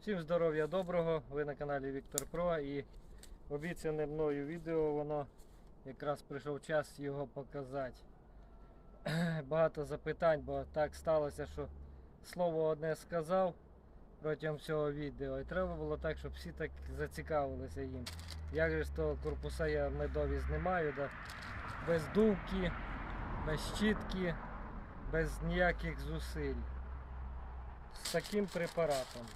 Всім здоров'я доброго! Ви на каналі Віктор Про і обіцяне мною відео, воно якраз прийшов час його показати. Багато запитань, бо так сталося, що слово одне сказав протягом всього відео. І треба було так, щоб всі так зацікавилися їм. Як же з того корпуса я медові знімаю, да? без дувки, без щітки, без ніяких зусиль. З таким препаратом.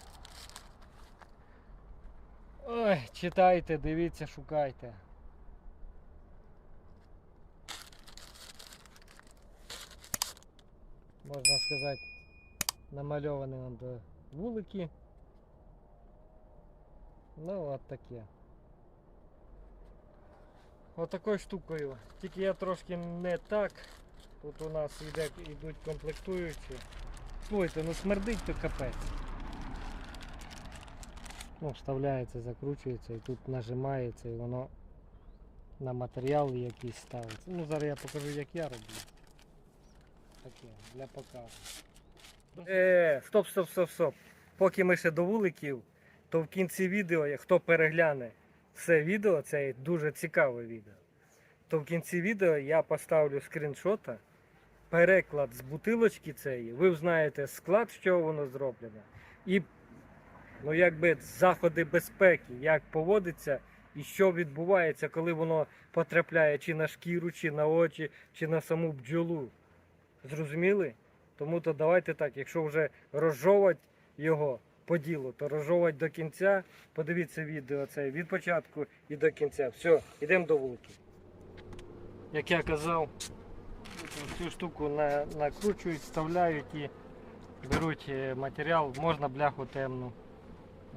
Ой, читайте, дивіться, шукайте. Можна сказати, намальовані он вулики. Ну, от таке. Отакою штукою. Тільки я трошки не так. Тут у нас йде, йдуть комплектуючі. Слухайте, ну смердить то капець. Ну, вставляється, закручується і тут нажимається і воно на матеріал якийсь ставиться. Ну, зараз я покажу, як я роблю. Таке, для показу. Е, стоп, стоп, стоп, стоп. Поки ми ще до вуликів, то в кінці відео, хто перегляне все відео, це дуже цікаве відео. То в кінці відео я поставлю скріншота, переклад з бутилочки цієї. Ви знаєте склад, з чого воно зроблено. І ну, якби заходи безпеки, як поводиться і що відбувається, коли воно потрапляє чи на шкіру, чи на очі, чи на саму бджолу. Зрозуміли? Тому то давайте так, якщо вже розжовувати його по ділу, то розжовувати до кінця. Подивіться відео це від початку і до кінця. Все, йдемо до вулки. Як я казав, цю штуку накручують, вставляють і беруть е, матеріал, можна бляху темну.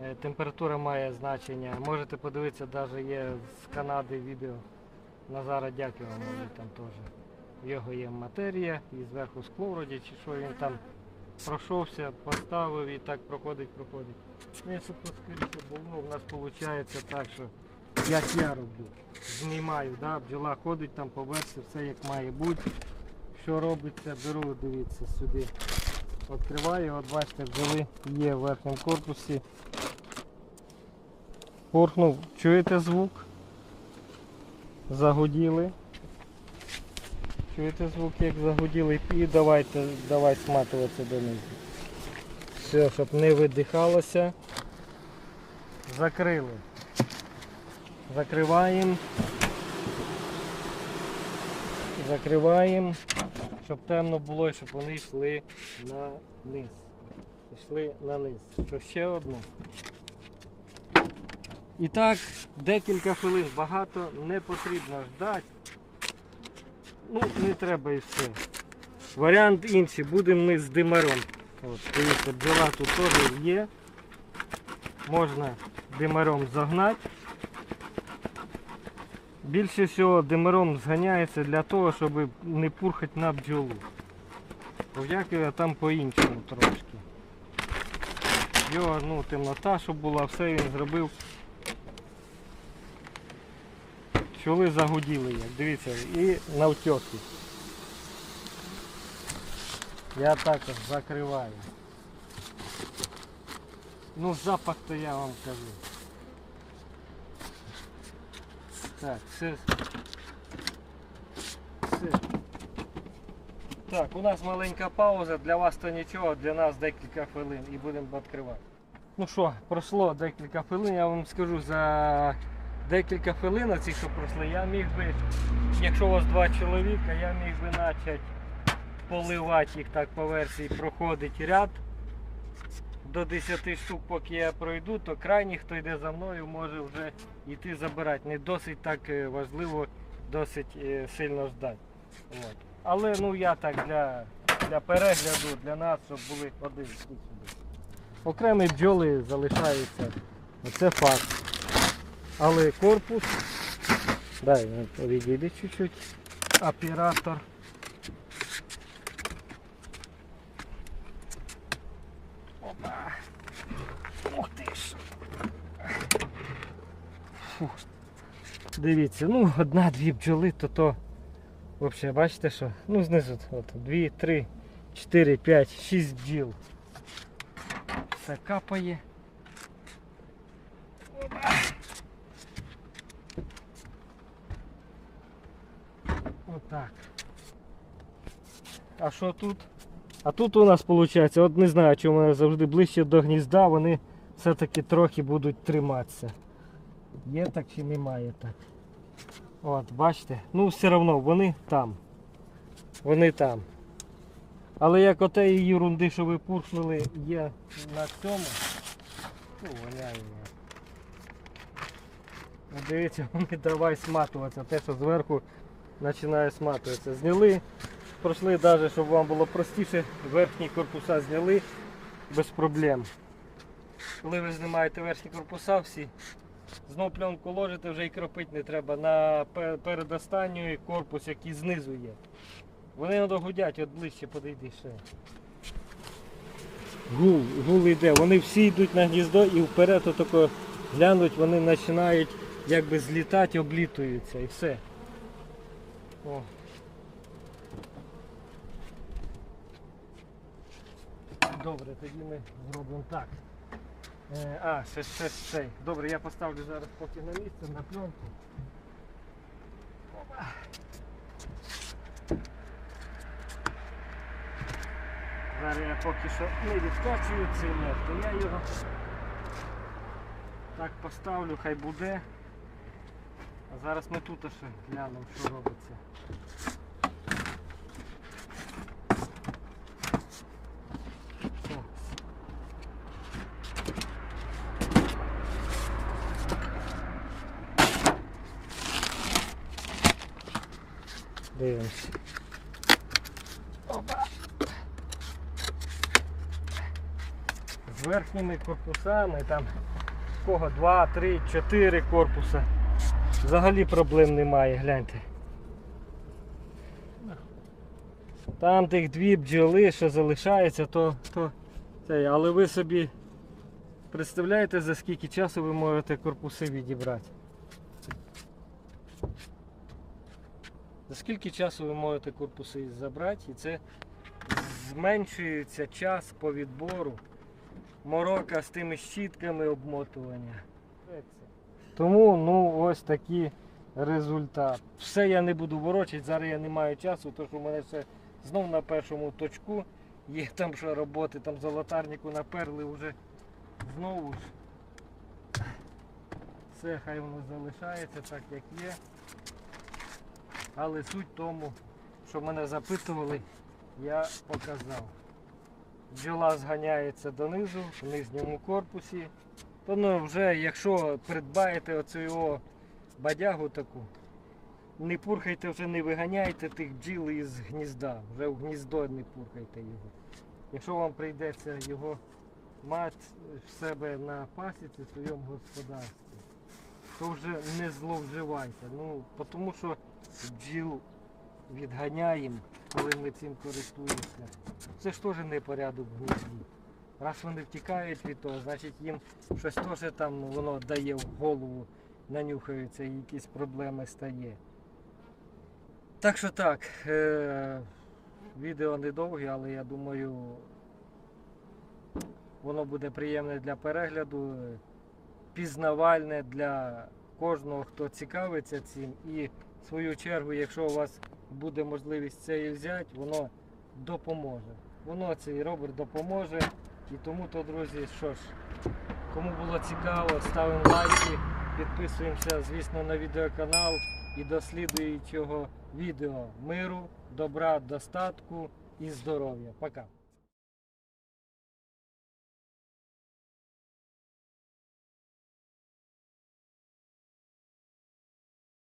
Е, Температура має значення. Можете подивитися, навіть є з Канади відео. Назара Дякова, може там теж. Його є матерія і зверху скло чи що він там пройшовся, поставив і так проходить, проходить. Ну, якщо поскоріше було, в нас виходить так, що як я роблю. Знімаю, да? бджола ходить там по версі, все як має бути. Що робиться, беру, дивіться, сюди. Відкриваю, от бачите, бджоли є в верхньому корпусі. Порхнув, чуєте звук? Загуділи. Чуєте звук, як загуділи і давайте, давай сматуватися донизу. Все, щоб не видихалося. Закрили. Закриваємо. Закриваємо, щоб темно було щоб вони йшли на низ. Йшли на низ. Що ще одну. І так, декілька хвилин багато не потрібно ждати. Ну, не треба і все. Варіант інший, будемо ми з димарем. От, дивіться, бджола тут теж є. Можна димарем загнати. Більше всього димаром зганяється для того, щоб не пурхати на бджолу. Пов'якує там по-іншому трошки. Його ну, темнота, щоб була, все він зробив. Пчоли загуділи як, дивіться, і навтьоки. Я також закриваю. Ну запах то я вам кажу. Так, все. Все. Так, у нас маленька пауза, для вас то нічого, для нас декілька хвилин і будемо відкривати. Ну що, пройшло декілька хвилин, я вам скажу за декілька хвилин оці, що пройшли, я міг би, якщо у вас два чоловіка, я міг би почати поливати їх так по версії, проходить ряд до 10 штук, поки я пройду, то крайній, хто йде за мною, може вже йти забирати. Не досить так е, важливо, досить е, сильно ждати. От. Але ну я так для, для перегляду, для нас, щоб були один. Окремі бджоли залишаються. Це факт. Але корпус. Дай ну, відійди чуть-чуть. Оператор. Опа. Ух ти ж. Фух. Дивіться, ну одна-дві бджоли, то то взагалі бачите що? Ну знизу от, дві, три, чотири, п'ять, шість бджіл. Все капає. Отак. А що тут? А тут у нас виходить, от не знаю, чому вони завжди ближче до гнізда, вони все-таки трохи будуть триматися. Є так чи немає так. От, бачите? Ну все одно вони там. Вони там. Але як отеї ерунди, що ви пурхнули, є на цьому, ну, воняє. воно. Дивіться, вони давай сматуватися. Те, що зверху починає сматуватися. Зняли, пройшли навіть, щоб вам було простіше, верхні корпуса зняли без проблем. Коли ви знімаєте верхні корпуса всі, знов пленку ложите, вже і кропити не треба. На пе- передостанній корпус, який знизу є. Вони надо гудять, от ближче подійди ще. Гул, гул йде. Вони всі йдуть на гніздо і вперед отако глянуть, вони починають якби злітати, облітуються і все. О. Добре, тоді ми зробимо так. Е, а, ще, ще, ще. Добре, я поставлю зараз поки на місце, на пленку. Опа. Зараз я поки що не відкачую цей мед, то я його так поставлю, хай буде. А зараз ми тут ще глянемо, що робиться. Так. Дивимося. Опа. З верхніми корпусами там кого 2, 3, 4 корпуса. Взагалі проблем немає, гляньте. Там тих дві бджоли, що залишається, то, то це, але ви собі представляєте за скільки часу ви можете корпуси відібрати? За скільки часу ви можете корпуси забрати і це зменшується час по відбору, морока з тими щітками обмотування. Тому ну ось такий результат. Все я не буду ворочати, зараз я не маю часу, тому що в мене все знов на першому точку. Є там що роботи, там золотарнику наперли вже знову ж. Все, хай воно залишається так, як є. Але суть тому, що мене запитували, я показав. Бджола зганяється донизу, в нижньому корпусі. То ну вже якщо придбаєте оцю його бадягу таку, не пурхайте вже не виганяйте тих бджіл із гнізда. Вже в гніздо не пурхайте його. Якщо вам прийдеться його мати в себе на пасіці в своєму господарстві, то вже не зловживайте. Ну, тому що бджіл відганяємо, коли ми цим користуємося. Це ж теж не порядок в гнізді. Раз вони втікають від того, значить їм щось теж там воно дає в голову, нанюхаються і якісь проблеми стає. Так що так, е- відео недовге, але я думаю, воно буде приємне для перегляду, пізнавальне для кожного, хто цікавиться цим. І в свою чергу, якщо у вас буде можливість це і взяти, воно допоможе. Воно цей робер допоможе. І тому то, друзі, що ж, кому було цікаво, ставимо лайки, підписуємося, звісно, на відеоканал і до слідуючого відео. Миру, добра, достатку і здоров'я. Пока.